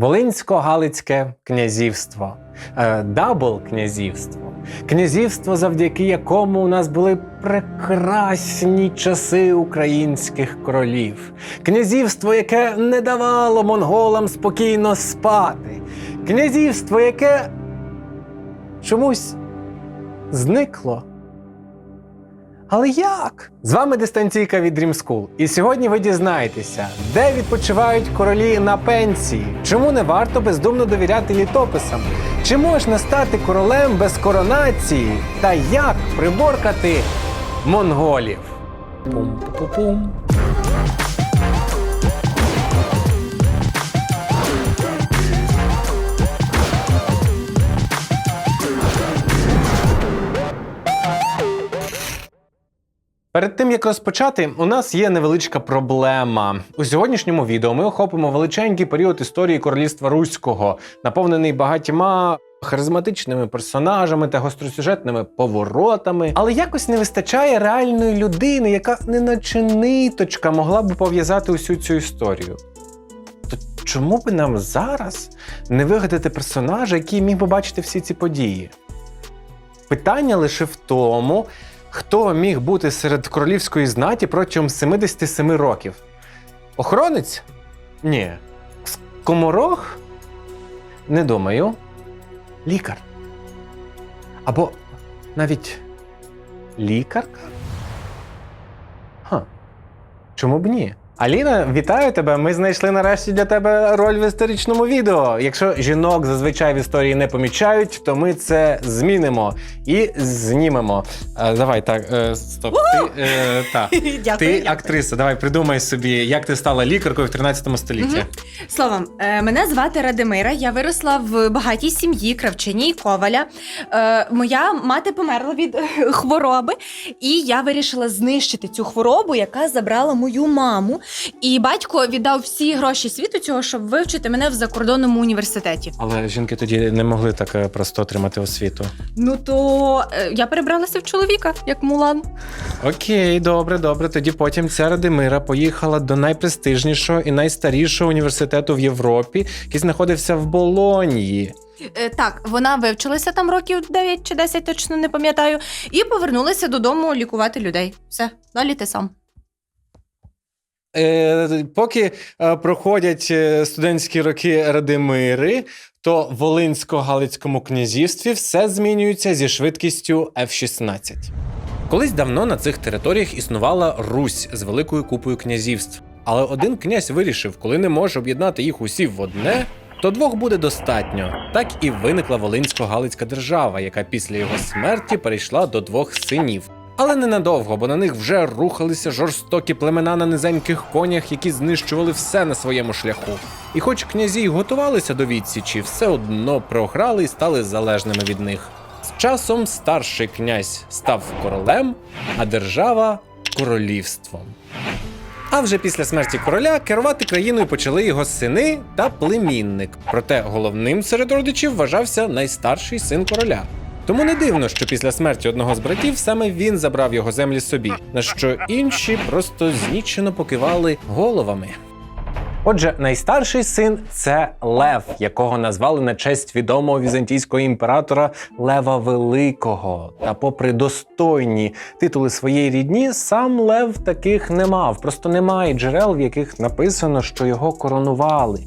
Волинсько-Галицьке князівство, е, дабл князівство, князівство, завдяки якому у нас були прекрасні часи українських королів, князівство, яке не давало монголам спокійно спати, князівство, яке чомусь зникло. Але як? З вами дистанційка від Dream School. І сьогодні ви дізнаєтеся, де відпочивають королі на пенсії, чому не варто бездумно довіряти літописам, чи можна стати королем без коронації, та як приборкати монголів. Пум-пу-пум. Перед тим як розпочати, у нас є невеличка проблема. У сьогоднішньому відео ми охопимо величенький період історії королівства Руського, наповнений багатьма харизматичними персонажами та гостросюжетними поворотами. Але якось не вистачає реальної людини, яка неначе ниточка могла б пов'язати усю цю історію. То чому би нам зараз не вигадати персонажа, який міг би бачити всі ці події? Питання лише в тому, хто міг бути серед королівської знаті протягом 77 років. Охоронець? Ні. Скоморох? Не думаю. Лікар. Або навіть лікарка? Ха. Чому б ні? Аліна, вітаю тебе! Ми знайшли нарешті для тебе роль в історичному відео. Якщо жінок зазвичай в історії не помічають, то ми це змінимо і знімемо. Е, давай, так, е, стоп. Ти, е, та. Дякую. ти дякую. актриса, давай придумай собі, як ти стала лікаркою в 13 столітті. Мгм. Словом, е, мене звати Радимира. Я виросла в багатій сім'ї, кравчині і коваля. Е, Моя мати померла від хвороби, і я вирішила знищити цю хворобу, яка забрала мою маму. І батько віддав всі гроші світу цього, щоб вивчити мене в закордонному університеті. Але жінки тоді не могли так е, просто отримати освіту. Ну то е, я перебралася в чоловіка, як Мулан. Окей, добре, добре. Тоді потім ця Радимира поїхала до найпрестижнішого і найстарішого університету в Європі, який знаходився в Болонії. Е, Так, вона вивчилася там років 9 чи 10, точно не пам'ятаю, і повернулася додому лікувати людей. Все, далі ти сам. Е, поки е, проходять е, студентські роки Радимири, то в Волинсько-Галицькому князівстві все змінюється зі швидкістю F-16. Колись давно на цих територіях існувала Русь з великою купою князівств. Але один князь вирішив, коли не може об'єднати їх усі в одне, то двох буде достатньо. Так і виникла Волинсько-Галицька держава, яка після його смерті перейшла до двох синів. Але ненадовго, бо на них вже рухалися жорстокі племена на низеньких конях, які знищували все на своєму шляху. І хоч князі й готувалися до відсічі, все одно програли і стали залежними від них. З часом старший князь став королем, а держава королівством. А вже після смерті короля керувати країною почали його сини та племінник. Проте головним серед родичів вважався найстарший син короля. Тому не дивно, що після смерті одного з братів саме він забрав його землі собі, на що інші просто знічено покивали головами. Отже, найстарший син це Лев, якого назвали на честь відомого візантійського імператора Лева Великого. Та, попри достойні титули своєї рідні, сам Лев таких не мав. Просто немає джерел, в яких написано, що його коронували.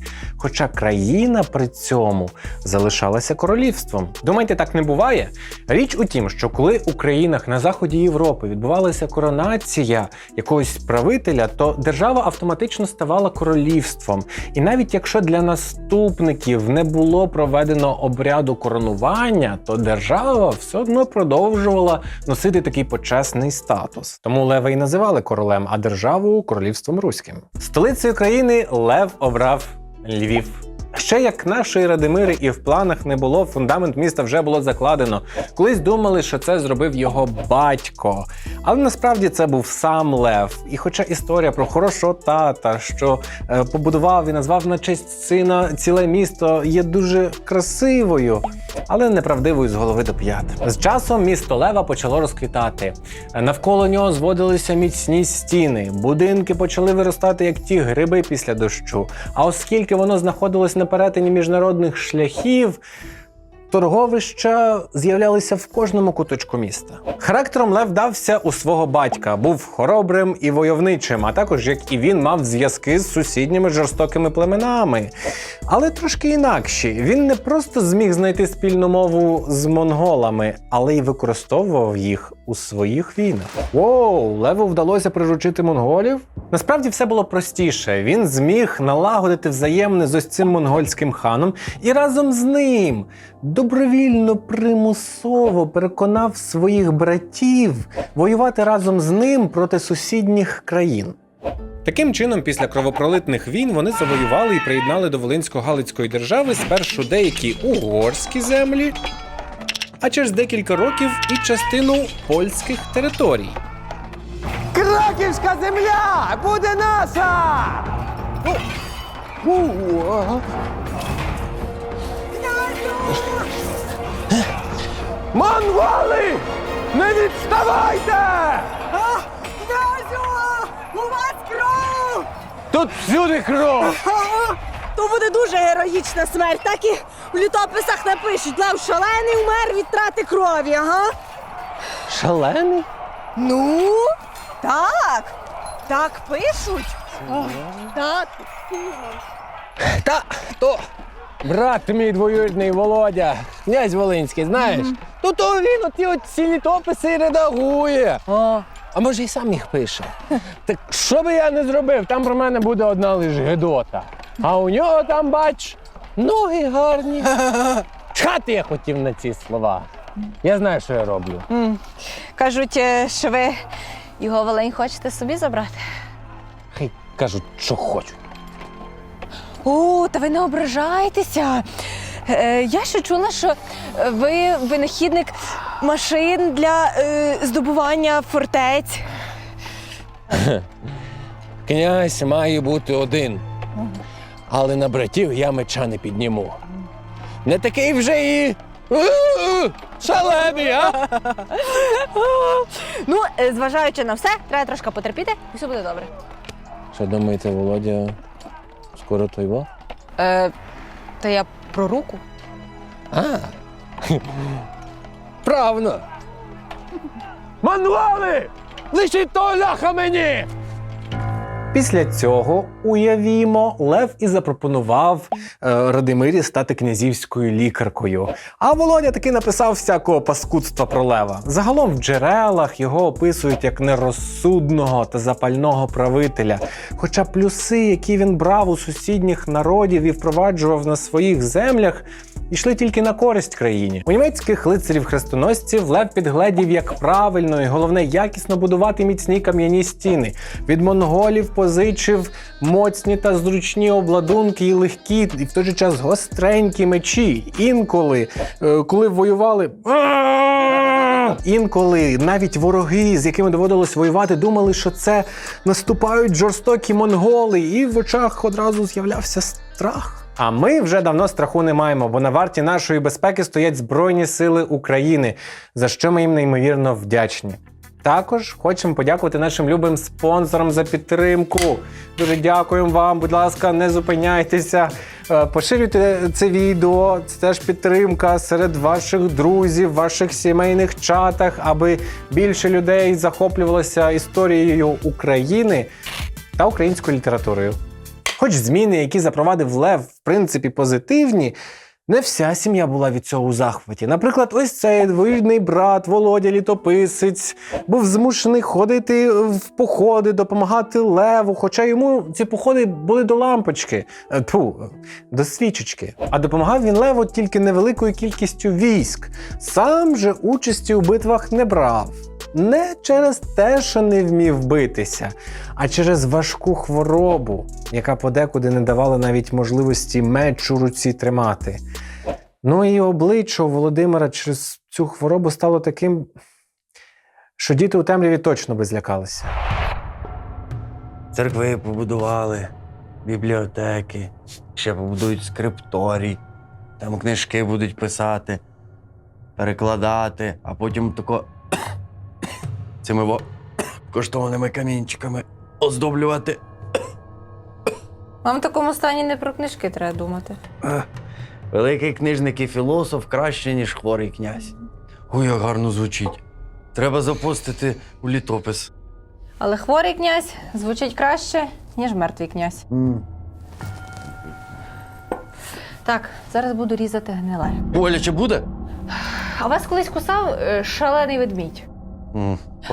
Хоча країна при цьому залишалася королівством. Думаєте, так не буває? Річ у тім, що коли у країнах на заході Європи відбувалася коронація якогось правителя, то держава автоматично ставала королівством. І навіть якщо для наступників не було проведено обряду коронування, то держава все одно продовжувала носити такий почесний статус. Тому Лева і називали королем, а державу королівством руським. Столицею країни Лев обрав Львів. Ще як нашої Радимири і в планах не було, фундамент міста вже було закладено. Колись думали, що це зробив його батько. Але насправді це був сам Лев. І хоча історія про хорошого тата, що е, побудував і назвав на честь сина ціле місто, є дуже красивою, але неправдивою з голови до п'ят. З часом місто Лева почало розквітати. Навколо нього зводилися міцні стіни, будинки почали виростати як ті гриби після дощу. А оскільки воно знаходилось на перетині міжнародних шляхів. Торговища з'являлися в кожному куточку міста. Характером Лев дався у свого батька, був хоробрим і войовничим, а також як і він мав зв'язки з сусідніми жорстокими племенами. Але трошки інакші. Він не просто зміг знайти спільну мову з монголами, але й використовував їх у своїх війнах. Воу, Леву вдалося приручити монголів? Насправді все було простіше. Він зміг налагодити взаємне з ось цим монгольським ханом і разом з ним добровільно примусово переконав своїх братів воювати разом з ним проти сусідніх країн. Таким чином, після кровопролитних війн вони завоювали і приєднали до Волинсько-Галицької держави спершу деякі угорські землі, а через декілька років і частину польських територій. Краківська земля буде наша! Монголи! Не відставайте! Князю! У вас кров! Тут всюди кров! Ага. То буде дуже героїчна смерть, так і в літописах напишуть. Лев шалений умер від трати крові, ага. Шалений? Ну, так. Так пишуть. Так. Та то брат мій двоюрідний Володя, князь Волинський, знаєш? То то він оті от ці літописи і редагує. А, а може і сам їх пише. Так що би я не зробив, там про мене буде одна лиш Гедота. А у нього там, бач, ноги гарні. Чхати я хотів на ці слова. Я знаю, що я роблю. Кажуть, е, що ви його волень хочете собі забрати. Хай кажуть, що хочуть. О, та ви не ображайтеся. Е, я ще чула, що е, ви винахідник машин для е, здобування фортець. Князь має бути один. Але на братів я меча не підніму. Не такий вже і. Шалений, а? Ну, е, зважаючи на все, треба трошки потерпіти, і все буде добре. Що думаєте, Володя, скоро той во? Е, та я про руку. А. Правно. Мануали! Лишіть то ляха мені! Після цього, уявімо, Лев і запропонував е, Радимирі стати князівською лікаркою. А Володя таки написав всякого паскудства про Лева. Загалом в джерелах його описують як нерозсудного та запального правителя. Хоча плюси, які він брав у сусідніх народів і впроваджував на своїх землях, йшли тільки на користь країні. У німецьких лицарів-хрестоносців Лев підгледів, як правильно і головне якісно будувати міцні кам'яні стіни. Від монголів позичив моцні та зручні обладунки і легкі, і в той же час гостренькі мечі. Інколи, е, коли воювали. Інколи навіть вороги, з якими доводилось воювати, думали, що це наступають жорстокі монголи, і в очах одразу з'являвся страх. А ми вже давно страху не маємо, бо на варті нашої безпеки стоять Збройні Сили України, за що ми їм неймовірно вдячні. Також хочемо подякувати нашим любим спонсорам за підтримку. Дуже дякуємо вам. Будь ласка, не зупиняйтеся. Е, Поширюйте це відео. Це теж підтримка серед ваших друзів, ваших сімейних чатах, аби більше людей захоплювалося історією України та українською літературою. Хоч зміни, які запровадив Лев, в принципі, позитивні, не вся сім'я була від цього у захваті. Наприклад, ось цей двоюрідний брат Володя Літописець був змушений ходити в походи, допомагати Леву, хоча йому ці походи були до лампочки, е, тьфу, до свічечки. А допомагав він Леву тільки невеликою кількістю військ. Сам же участі у битвах не брав. Не через те, що не вмів битися, а через важку хворобу, яка подекуди не давала навіть можливості меч у руці тримати. Ну і обличчя Володимира через цю хворобу стало таким, що діти у темряві точно би злякалися. Церкви побудували, бібліотеки, ще побудують скрипторій, там книжки будуть писати, перекладати, а потім тако цими во коштовними камінчиками оздоблювати. Вам в такому стані не про книжки треба думати. Великий книжник і філософ краще, ніж хворий князь. Ой, як гарно звучить. Треба запостити у літопис. Але хворий князь звучить краще, ніж мертвий князь. Так, зараз буду різати гниле. Боляче буде? А вас колись кусав е, шалений ведмідь.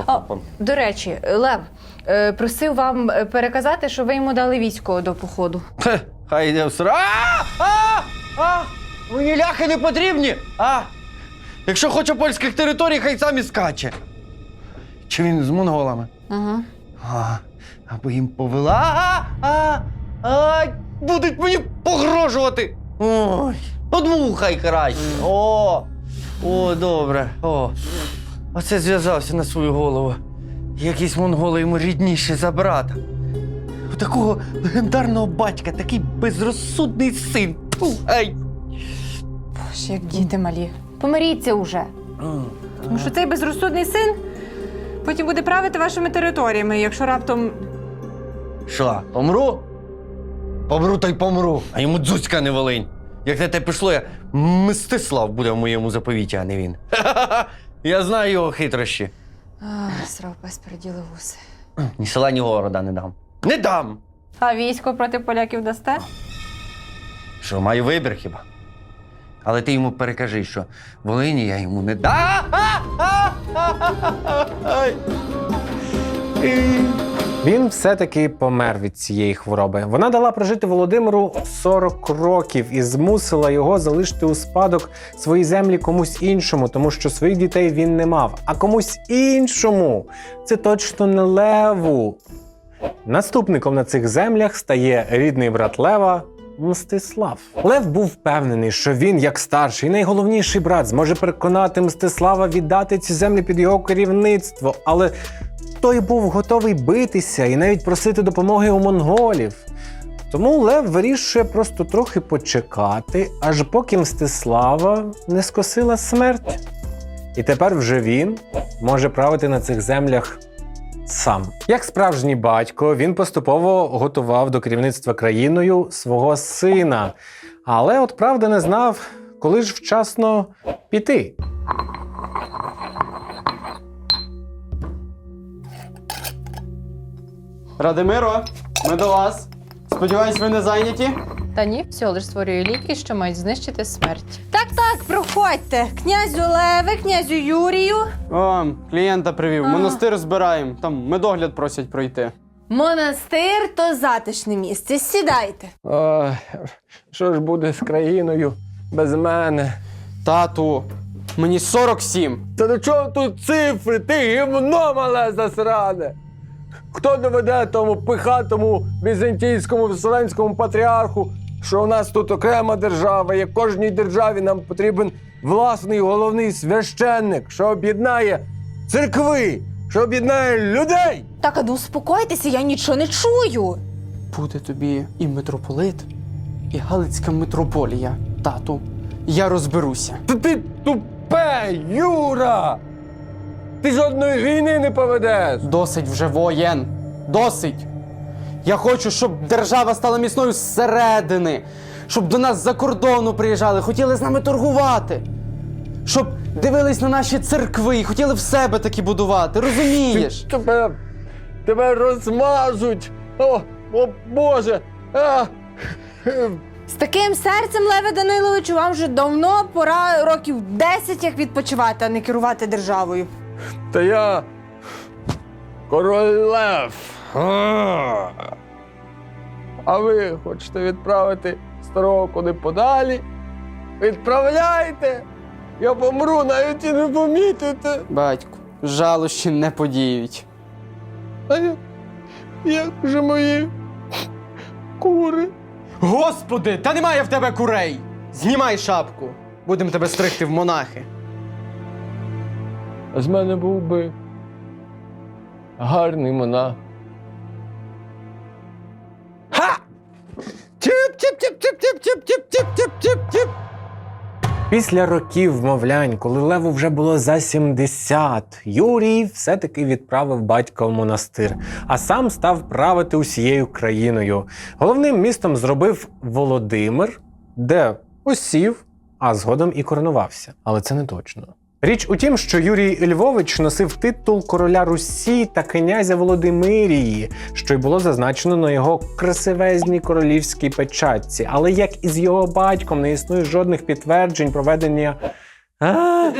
А, до речі, Лев е, просив вам е, переказати, що ви йому дали військо до походу. Хе, Хай йде в сра. А! А! А! Мені ляхи не потрібні! А! Якщо хоче польських територій, хай сам і скаче. Чи він з монголами? Угу. А, аби їм повела. А, а, а, будуть мені погрожувати. Ой, подмухай краще. О, о, добре. О. Оце зв'язався на свою голову. Якісь монголи йому рідніші за брата. У такого легендарного батька такий безрозсудний син. Фу, Ай. Боже, як діти малі. Помиріться уже. Тому що цей безрозсудний син потім буде правити вашими територіями, якщо раптом. Що, помру? Помру та й помру. А йому дзуцька не волинь. Як на те пішло, я Мстислав буде в моєму заповіті, а не він. Я знаю його хитрощі. Срав пес переділи вуси. Ні села, ні города не дам. Не дам! А військо проти поляків дасте? Що, маю вибір хіба? Але ти йому перекажи, що Волині я йому не дам. Він все-таки помер від цієї хвороби. Вона дала прожити Володимиру 40 років і змусила його залишити у спадок свої землі комусь іншому, тому що своїх дітей він не мав. А комусь іншому це точно не леву. Наступником на цих землях стає рідний брат Лева. Мстислав Лев був впевнений, що він, як старший, і найголовніший брат, зможе переконати Мстислава віддати ці землі під його керівництво, але той був готовий битися і навіть просити допомоги у монголів. Тому Лев вирішує просто трохи почекати, аж поки Мстислава не скосила смерть. І тепер вже він може правити на цих землях сам. Як справжній батько, він поступово готував до керівництва країною свого сина. Але от правда не знав, коли ж вчасно піти. Радимиро, ми до вас. Сподіваюсь, ви не зайняті? Та ні, всього лиш створює ліки, що мають знищити смерть. Так, так, проходьте. Князю Леве, князю Юрію. О, клієнта привів. А. Монастир збираємо. Там медогляд просять пройти. Монастир то затишне місце. Сідайте. Ой, що ж буде з країною без мене? Тату, мені 47. Та до чого тут цифри? Ти гімно мале засране. Хто доведе тому пихатому візантійському вселенському патріарху, що у нас тут окрема держава, як кожній державі нам потрібен власний головний священник, що об'єднає церкви, що об'єднає людей. Так, а ну успокойтеся, я нічого не чую. Буде тобі і митрополит, і Галицька митрополія. Тату, я розберуся. Та ти тупе, Юра! Ти жодної війни не поведеш. Досить вже воєн. Досить. Я хочу, щоб держава стала міцною зсередини, щоб до нас з-за кордону приїжджали, хотіли з нами торгувати. Щоб дивились на наші церкви і хотіли в себе такі будувати, розумієш? Тебе, тебе розмажуть. О, о Боже! А! З таким серцем, Леве Даниловичу, вам вже давно пора років 10 як відпочивати, а не керувати державою. Та я король Лев. А! А ви хочете відправити старого куди подалі? Відправляйте! Я помру, навіть і не помітите. Батьку, жалощі не подіють. А я, як же мої кури? Господи, та немає в тебе курей! Знімай шапку! Будемо тебе стригти в монахи. З мене був би гарний монах. Після років мовлянь, коли Леву вже було за 70, Юрій все-таки відправив батька в монастир, а сам став правити усією країною. Головним містом зробив Володимир, де осів, а згодом і коронувався. Але це не точно. Річ у тім, що Юрій Львович носив титул короля Русі та князя Володимирії, що й було зазначено на його красивезній королівській печатці. Але як і з його батьком не існує жодних підтверджень проведення. А?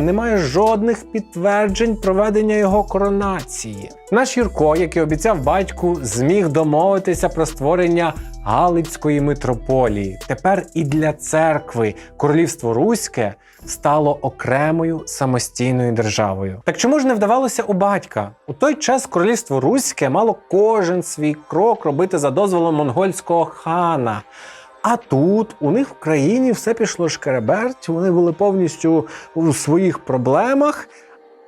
Немає жодних підтверджень проведення його коронації. Наш Юрко, який обіцяв батьку, зміг домовитися про створення Галицької митрополії. Тепер і для церкви королівство Руське стало окремою самостійною державою. Так чому ж не вдавалося у батька? У той час королівство Руське мало кожен свій крок робити за дозволом монгольського хана. А тут у них в країні все пішло шкереберть, вони були повністю у своїх проблемах,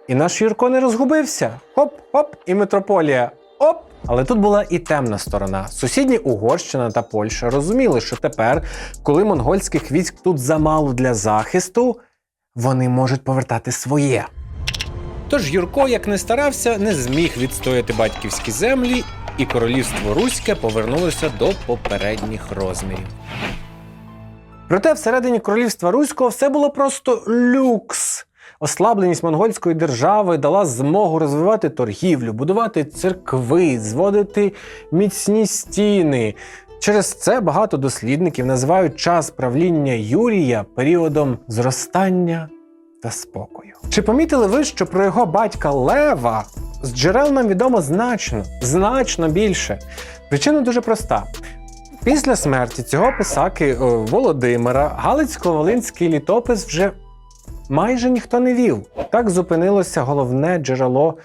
і наш Юрко не розгубився. Хоп-хоп, і митрополія. Оп! Але тут була і темна сторона. Сусідні Угорщина та Польща розуміли, що тепер, коли монгольських військ тут замало для захисту, вони можуть повертати своє. Тож Юрко, як не старався, не зміг відстояти батьківські землі, і королівство Руське повернулося до попередніх розмірів. Проте всередині королівства Руського все було просто люкс. Ослабленість монгольської держави дала змогу розвивати торгівлю, будувати церкви, зводити міцні стіни. Через це багато дослідників називають час правління Юрія періодом зростання та спокою. Чи помітили ви, що про його батька Лева з джерел нам відомо значно, значно більше? Причина дуже проста. Після смерті цього писаки е, Володимира Галицько-Волинський літопис вже майже ніхто не вів. Так зупинилося головне джерело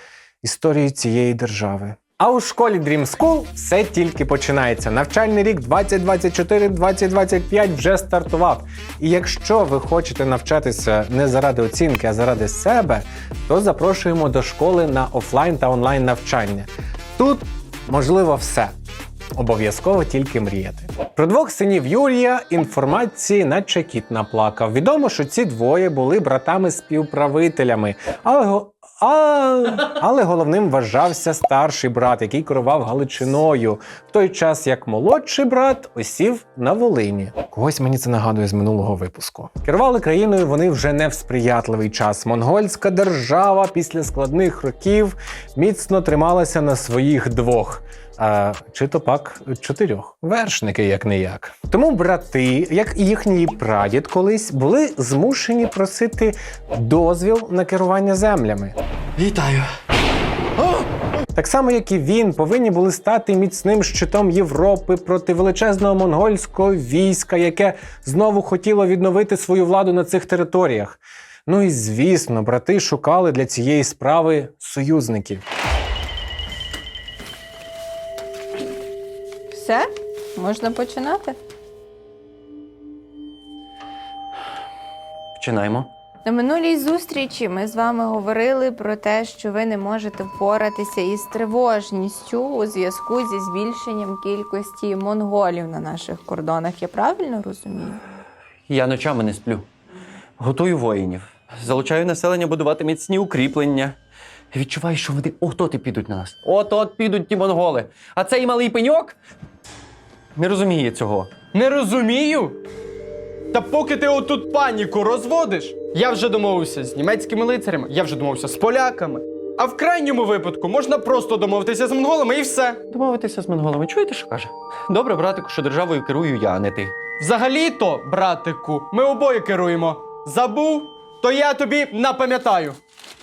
історії цієї держави. А у школі Dream School все тільки починається. Навчальний рік 2024-2025 вже стартував. І якщо ви хочете навчатися не заради оцінки, а заради себе, то запрошуємо до школи на офлайн та онлайн навчання. Тут можливо все. Обов'язково тільки мріяти. Про двох синів Юрія інформації наче кіт наплакав. Відомо, що ці двоє були братами-співправителями, але, а, але головним вважався старший брат, який керував Галичиною, в той час як молодший брат осів на Волині. Когось мені це нагадує з минулого випуску. Керували країною вони вже не в сприятливий час. Монгольська держава після складних років міцно трималася на своїх двох. А чи то пак чотирьох вершники, як не як. Тому брати, як і їхній прадід колись, були змушені просити дозвіл на керування землями. Вітаю. Так само, як і він, повинні були стати міцним щитом Європи проти величезного монгольського війська, яке знову хотіло відновити свою владу на цих територіях. Ну і звісно, брати шукали для цієї справи союзників. Все? Можна починати? Починаємо. На минулій зустрічі ми з вами говорили про те, що ви не можете впоратися із тривожністю у зв'язку зі збільшенням кількості монголів на наших кордонах. Я правильно розумію? Я ночами не сплю. Готую воїнів. Залучаю населення будувати міцні укріплення. Я відчуваю, що вони от-от і підуть на нас. От-от підуть ті монголи. А цей малий пеньок не розуміє цього. Не розумію. Та поки ти отут паніку розводиш, я вже домовився з німецькими лицарями, я вже домовився з поляками. А в крайньому випадку можна просто домовитися з монголами і все. Домовитися з монголами. Чуєте, що каже? Добре, братику, що державою керую я, а не ти. Взагалі-то, братику, ми обоє керуємо. Забув, то я тобі напам'ятаю.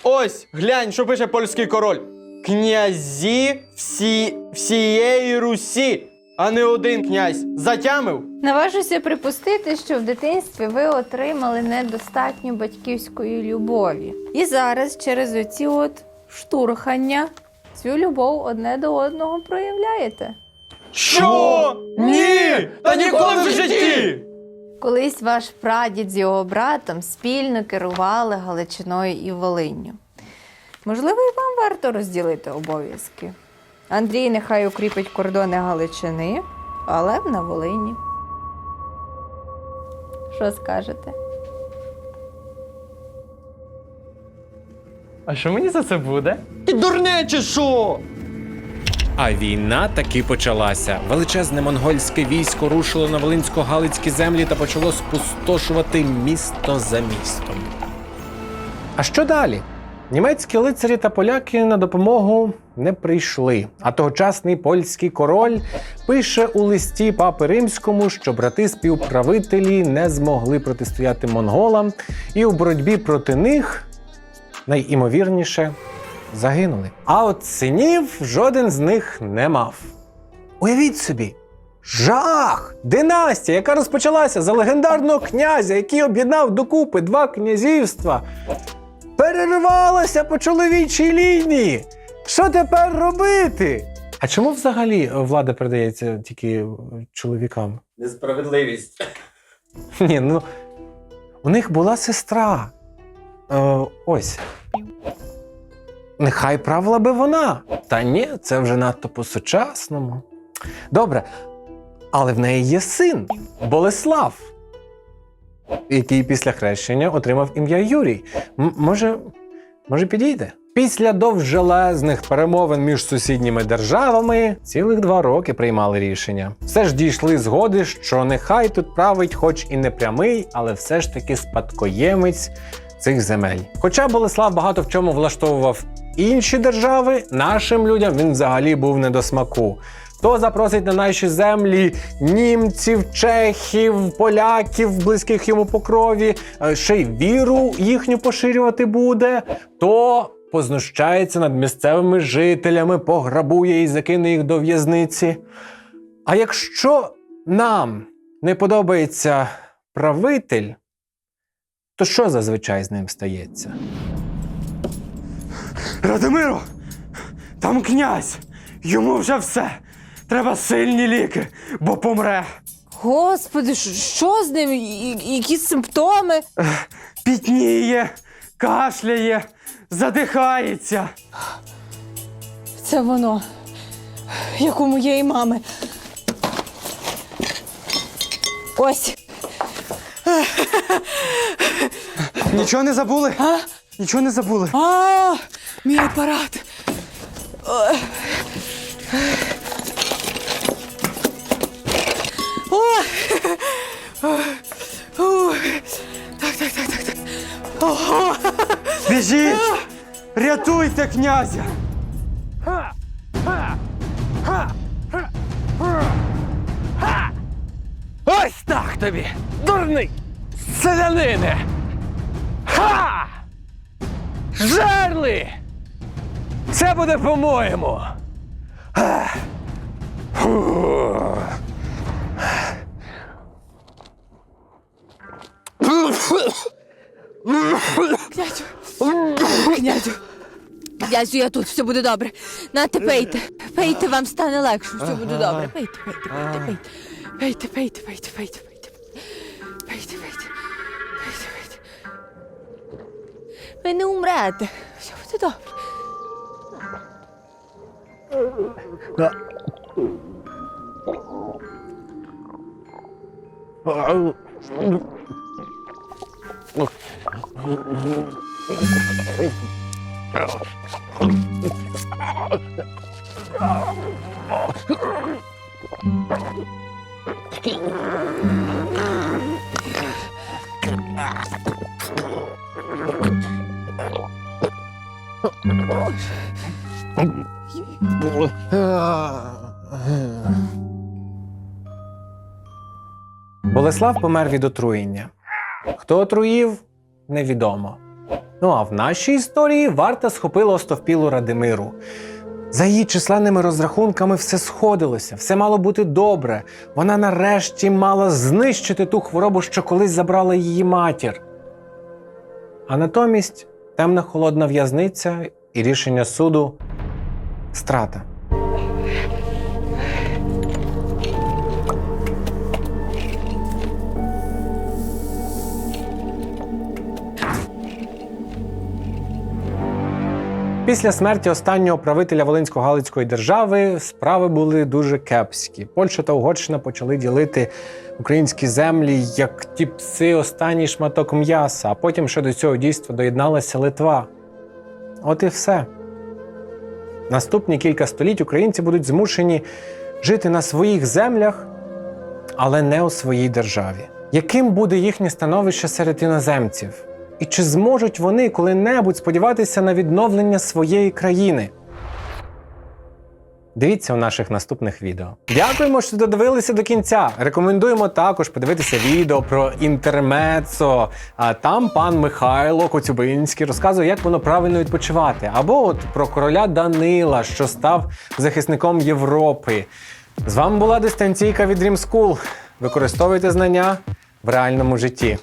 Ось, глянь, що пише польський король. Князі всі, всієї Русі, а не один князь. Затямив? Наважуся припустити, що в дитинстві ви отримали недостатньо батьківської любові. І зараз через оці от штурхання цю любов одне до одного проявляєте. Що? Ні! Та ніколи в житті! Колись ваш прадід з його братом спільно керували Галичиною і Волинню. Можливо, і вам варто розділити обов'язки. Андрій нехай укріпить кордони Галичини, але б на Волині. Що скажете? А що мені за це буде? Ти дурне чи що? А війна таки почалася. Величезне монгольське військо рушило на волинсько-галицькі землі та почало спустошувати місто за містом. А що далі? Німецькі лицарі та поляки на допомогу не прийшли. А тогочасний польський король пише у листі папи римському, що брати співправителі не змогли протистояти монголам, і у боротьбі проти них найімовірніше загинули. А от синів жоден з них не мав. Уявіть собі, жах! Династія, яка розпочалася за легендарного князя, який об'єднав докупи два князівства, перервалася по чоловічій лінії. Що тепер робити? А чому взагалі влада передається тільки чоловікам? Несправедливість. Ні, ну у них була сестра. Е, ось. Нехай правила би вона. Та ні, це вже надто по-сучасному. Добре. Але в неї є син Болеслав, який після хрещення отримав ім'я Юрій. М- може, може, підійде? Після довжелезних перемовин між сусідніми державами цілих два роки приймали рішення. Все ж дійшли згоди, що нехай тут править, хоч і не прямий, але все ж таки спадкоємець цих земель. Хоча Болеслав багато в чому влаштовував інші держави, нашим людям він взагалі був не до смаку. То запросить на наші землі німців, чехів, поляків, близьких йому по крові, е, ще й віру їхню поширювати буде, то познущається над місцевими жителями, пограбує і закине їх до в'язниці. А якщо нам не подобається правитель, то що зазвичай з ним стається? Радомиро! Там князь! Йому вже все! Треба сильні ліки, бо помре. Господи, що- з ним? Які симптоми? Пітніє, кашляє, задихається. Це воно, як у моєї мами. Ось. Нічого не забули? А? Нічого не забули. А, мій апарат. Ой. Ой. Ой. Так, так, так, так, так. Ого. Біжіть! Рятуйте князя! Ось так тобі, дурний селянине! Ха! Жерли! Буде по-моєму. Князю. Князю. Князю, я тут, все буде добре. Нате, пейте. Пейте, вам стане легше, все буде добре. Пейте, пейте, пейте, пейте. Пейте, пейте, пейте, пейте, пейте. Пейте, пейте. Пейте, пейте. Ви не умрете. Все буде добре. Oh. Болеслав помер від отруєння. Хто отруїв, невідомо. Ну а в нашій історії варта схопила остовпілу Радимиру. За її численними розрахунками все сходилося, все мало бути добре. Вона нарешті мала знищити ту хворобу, що колись забрала її матір. А натомість темна холодна в'язниця і рішення суду страта. Після смерті останнього правителя Волинсько-Галицької держави справи були дуже кепські. Польща та Угорщина почали ділити українські землі як ті пси останній шматок м'яса, а потім ще до цього дійства доєдналася Литва. От і все. Наступні кілька століть українці будуть змушені жити на своїх землях, але не у своїй державі. Яким буде їхнє становище серед іноземців? І чи зможуть вони коли-небудь сподіватися на відновлення своєї країни? Дивіться у наших наступних відео. Дякуємо, що додивилися до кінця. Рекомендуємо також подивитися відео про інтермецо. А там пан Михайло Коцюбинський розказує, як воно правильно відпочивати. Або от про короля Данила, що став захисником Європи. З вами була дистанційка від Dream School. Використовуйте знання в реальному житті.